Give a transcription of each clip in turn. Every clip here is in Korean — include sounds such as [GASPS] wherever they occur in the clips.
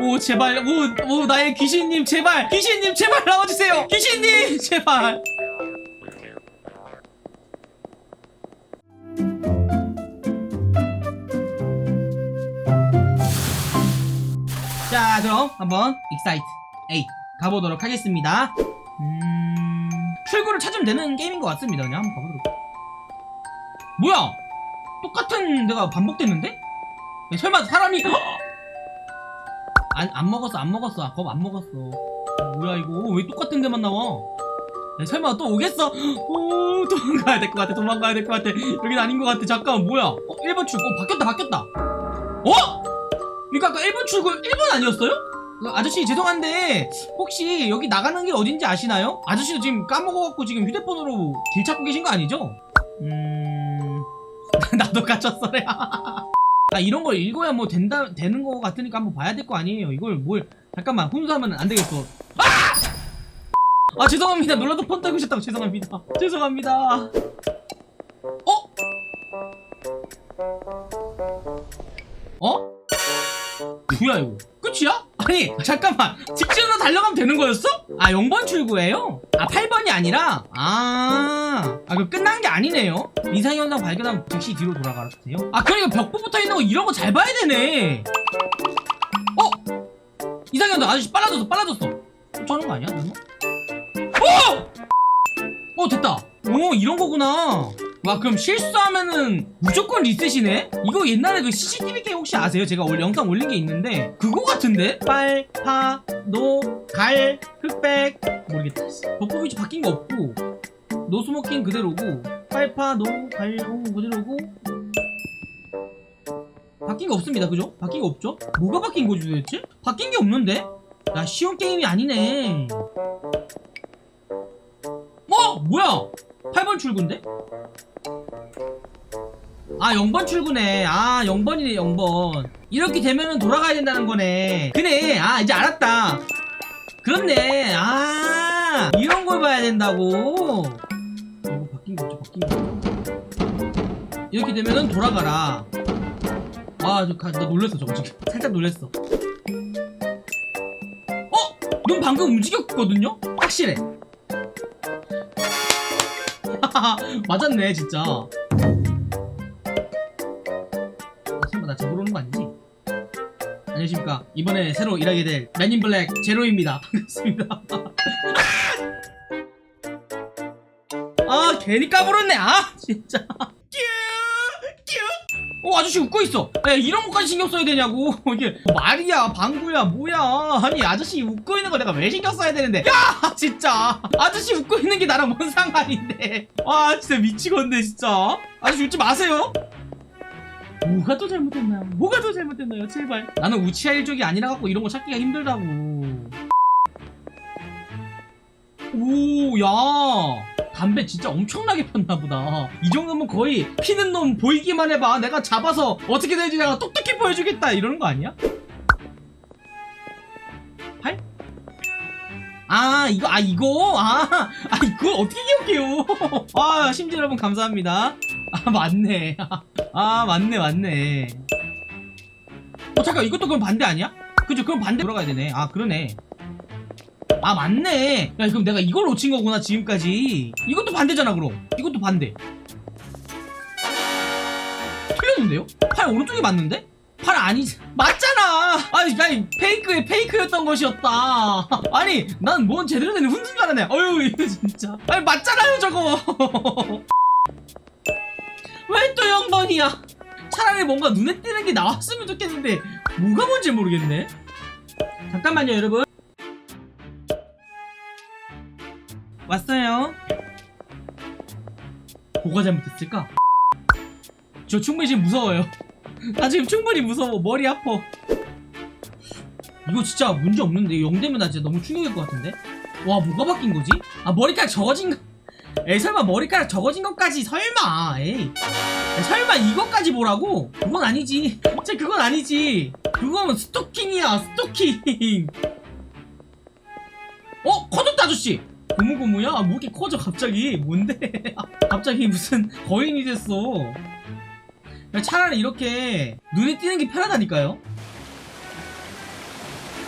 오 제발. 오, 오 나의 귀신님 제발. 귀신님 제발 나와주세요. 귀신님 제발. 자 그럼 한번 익사이트 8 가보도록 하겠습니다. 음... 출구를 찾으면 되는 게임인 것 같습니다. 그냥 한번 가보도록. 뭐야? 똑같은 데가 반복됐는데? 야, 설마 사람이 안, 안 먹었어 안 먹었어. 아, 겁안 먹었어. 어, 뭐야 이거. 왜 똑같은 데만 나와? 야, 설마 또 오겠어? 오 도망가야 될 것 같아 도망가야 될 것 같아. 여긴 아닌 것 같아. 잠깐만 뭐야? 어 1번 출구. 어 바뀌었다 바뀌었다. 어? 이거 아까 1번 출구 1번 아니었어요? 어, 아저씨 죄송한데 혹시 여기 나가는 게 어딘지 아시나요? 아저씨도 지금 까먹어갖고 지금 휴대폰으로 길 찾고 계신 거 아니죠? 음... [LAUGHS] 나도 갇혔어래 [LAUGHS] 아 이런 걸 읽어야 뭐 된다 되는 거 같으니까 한번 봐야 될 거 아니에요 이걸 뭘 잠깐만 훈수하면 안 되겠어 아! 아 죄송합니다 놀라도 폰 따고 오셨다고 죄송합니다 죄송합니다 어? 어? 뭐야 이거 끝이야? 아니 잠깐만 직진으로 달려가면 되는 거였어? 아 0번 출구예요? 아 8번이 아니라 아, 아 그거 끝난 게 아니네요 이상현상 발견하면 즉시 뒤로 돌아가세요 아 그러니까 벽보 붙어 있는 거 이런 거 잘 봐야 되네 어? 이상현상 아저씨 빨라졌어 빨라졌어 쫓아오는 거 아니야? 너무? 어! 어 됐다 오 이런 거구나 와 그럼 실수하면은 무조건 리셋이네? 이거 옛날에 그 CCTV 게임 혹시 아세요? 제가 올 영상 올린 게 있는데 그거 같은데? 빨, 파, 노, 갈, 흑백 모르겠다 벽보 위치 바뀐 거 없고 노스모킹 그대로고 빨파, 노, 갈, 오 그대로고 바뀐 거 없습니다 그죠? 바뀐 거 없죠? 뭐가 바뀐 거지 도대체? 바뀐 게 없는데? 야 쉬운 게임이 아니네 어? 뭐야? 8번 출구인데? 아 0번 출구네 아 0번이네 0번 이렇게 되면은 돌아가야 된다는 거네 그래 아 이제 알았다 그렇네 아 이런 걸 봐야 된다고 이렇게 되면은 돌아가라. 아저 나 놀랬어 저거 지금. [LAUGHS] 살짝 놀랬어. 어? 눈 방금 움직였거든요? 확실해. [LAUGHS] 맞았네 진짜. 설마 나 잡으러 오는 거 아니지? 안녕하십니까. 이번에 새로 일하게 될 맨인 블랙 제로입니다. [LAUGHS] 반갑습니다 아 괜히 까불었네. 아 진짜. 어 아저씨 웃고 있어. 야 이런 것까지 신경 써야 되냐고. [LAUGHS] 이게 말이야 방구야 뭐야. 아니 아저씨 웃고 있는 거 내가 왜 신경 써야 되는데. 야 진짜. 아저씨 웃고 있는 게 나랑 뭔 상관인데. 아 진짜 미치겠네 진짜. 아저씨 웃지 마세요. 뭐가 또 잘못됐나요? 뭐가 또 잘못됐나요? 제발. 나는 우치아 일족이 아니라 갖고 이런 거 찾기가 힘들다고. 오야 담배 진짜 엄청나게 폈나 보다. 이 정도면 거의 피는 놈 보이기만 해봐. 내가 잡아서 어떻게 되는지 내가 똑똑히 보여주겠다. 이러는 거 아니야? 팔? 아 이거 아 이거 아, 아 이거 어떻게 기억해요? 아 심지 여러분 감사합니다. 아 맞네. 아 맞네 맞네. 어 잠깐 이것도 그럼 반대 아니야? 그죠? 그럼 반대 돌아가야 되네. 아 그러네. 아 맞네. 야 그럼 내가 이걸 놓친 거구나 지금까지. 이것도 반대잖아 그럼. 이것도 반대. 틀렸는데요? 팔 오른쪽이 맞는데? 팔 아니 맞잖아. 아니 아니 페이크에 페이크였던 것이었다. 아니 난 뭔 제대로 된 훈수인 줄 알았네. 어휴 이거 진짜. 아니 맞잖아요 저거. [LAUGHS] 왜 또 0번이야? 차라리 뭔가 눈에 띄는 게 나왔으면 좋겠는데 뭐가 뭔지 모르겠네. 잠깐만요 여러분 왔어요. 뭐가 잘못됐을까? 저 충분히 지금 무서워요. 나 지금 충분히 무서워. 머리 아파. 이거 진짜 문제 없는데 영 되면 나 진짜 너무 충격일 것 같은데? 와 뭐가 바뀐 거지? 아 머리카락 적어진 거... 에이 설마 머리카락 적어진 것까지 설마 에이 에이, 설마 이것까지 보라고? 그건 아니지 진짜 그건 아니지 그거는 스토킹이야 스토킹 어? 커졌다 아저씨 고무고무야? 뭐 이렇게 커져 갑자기. 뭔데? [LAUGHS] 갑자기 무슨 거인이 됐어. 차라리 이렇게 눈에 띄는 게 편하다니까요.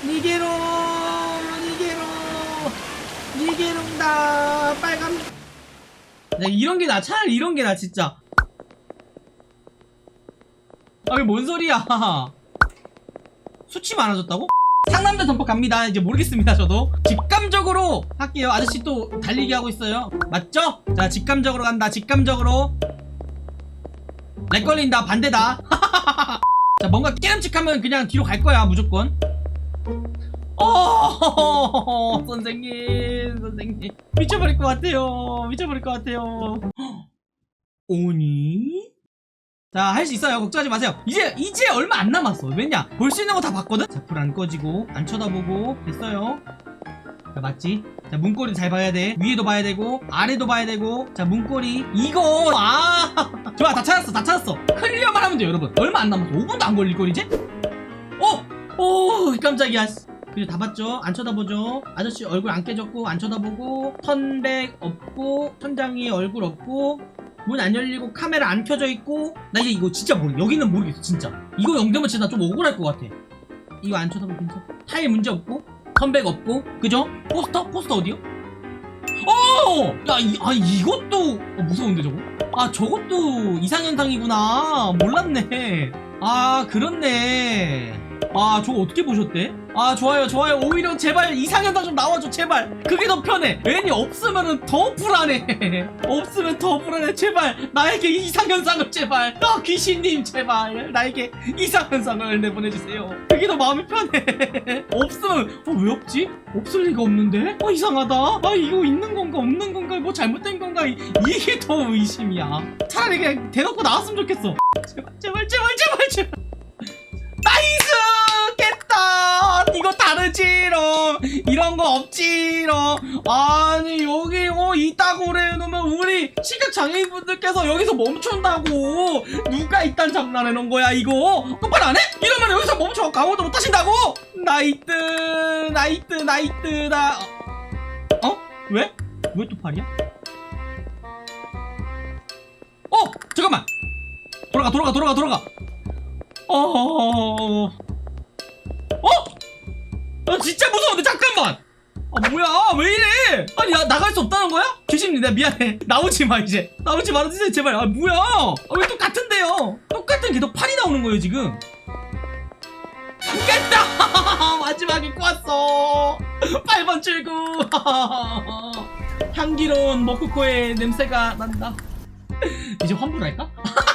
니게로 니게로 니게롱다. 빨간. 야, 이런 게 나 차라리 이런 게 나 진짜. 아이 뭔 소리야? [LAUGHS] 수치 많아졌다고? 상남자 덤퍼 갑니다. 이제 모르겠습니다 저도. 직감적으로 할게요. 아저씨 또 달리기 하고 있어요. 맞죠? 자 직감적으로 간다. 직감적으로. 렉 걸린다. 반대다. [LAUGHS] 자 뭔가 깨름칙하면 그냥 뒤로 갈 거야 무조건. 어 [LAUGHS] 선생님 선생님. 미쳐버릴 것 같아요. 미쳐버릴 것 같아요. [GASPS] 오니? 자 할 수 있어요. 걱정하지 마세요. 이제 이제 얼마 안 남았어. 왜냐? 볼 수 있는 거 다 봤거든? 자 불 안 꺼지고 안 쳐다보고 됐어요. 자 맞지? 자 문고리 잘 봐야 돼. 위에도 봐야 되고 아래도 봐야 되고. 자 문고리. 이거! 아! [LAUGHS] 좋아 다 찾았어 다 찾았어. 클리어만 하면 돼요 여러분. 얼마 안 남았어. 5분도 안 걸릴걸 이제? 어? 오 깜짝이야. 그래 다 봤죠? 안 쳐다보죠? 아저씨 얼굴 안 깨졌고 안 쳐다보고 턴백 없고 천장이 얼굴 없고 문 안 열리고 카메라 안 켜져 있고 나 이제 이거 진짜 모르 여기는 모르겠어 진짜 이거 영대면 진짜 나 좀 억울할 것 같아 이거 안 쳐다보고 괜찮아 타일 문제 없고 턴백 없고 그죠? 포스터? 포스터 어디요? 어! 야, 이, 아, 이것도 어, 무서운데 저거? 아, 저것도 이상현상이구나. 몰랐네. 아, 그렇네. 아, 저거 어떻게 보셨대? 아, 좋아요, 좋아요. 오히려 제발 이상현상 좀 나와줘, 제발. 그게 더 편해. 괜히 없으면은 더 불안해. [LAUGHS] 없으면 더 불안해. 제발. 나에게 이상현상을 제발. 어, 귀신님, 제발. 나에게 이상현상을 내보내주세요. 그게 더 마음이 편해. [LAUGHS] 없으면, 어, 왜 없지? 없을 리가 없는데? 어, 이상하다. 아, 이거 있는 건가, 없는 건가, 뭐 잘못된 건가. 이, 이게 더 의심이야. 차라리 그냥 대놓고 나왔으면 좋겠어. [LAUGHS] 제발, 제발, 제발, 제발, 제발. 이거 다르지롱! 이런 거 없지롱! 아니, 여기, 어, 이따구로 해놓으면 우리 시각장애인분들께서 여기서 멈춘다고! 누가 이딴 장난해 놓은 거야, 이거? 똑바로 안 해? 이러면 여기서 멈춰! 강호도 못 하신다고! 나이트, 나이트, 나이트, 나. 어? 왜? 왜 또 팔이야? 어! 잠깐만! 돌아가, 돌아가, 돌아가, 돌아가! 어. 어? 아, 진짜 무서운데 잠깐만. 아 뭐야 왜 이래? 아니 나 나갈 수 없다는 거야? 귀신님 내가 미안해. 나오지 마 이제. 나오지 말아주세요 제발. 아 뭐야? 아, 왜 똑같은데요? 똑같은 계속 판이 나오는 거예요 지금. 깼다! [LAUGHS] 마지막에 꼬았어. 8번 출구. [LAUGHS] 향기로운 머쿠코의 냄새가 난다. 이제 환불할까? [LAUGHS]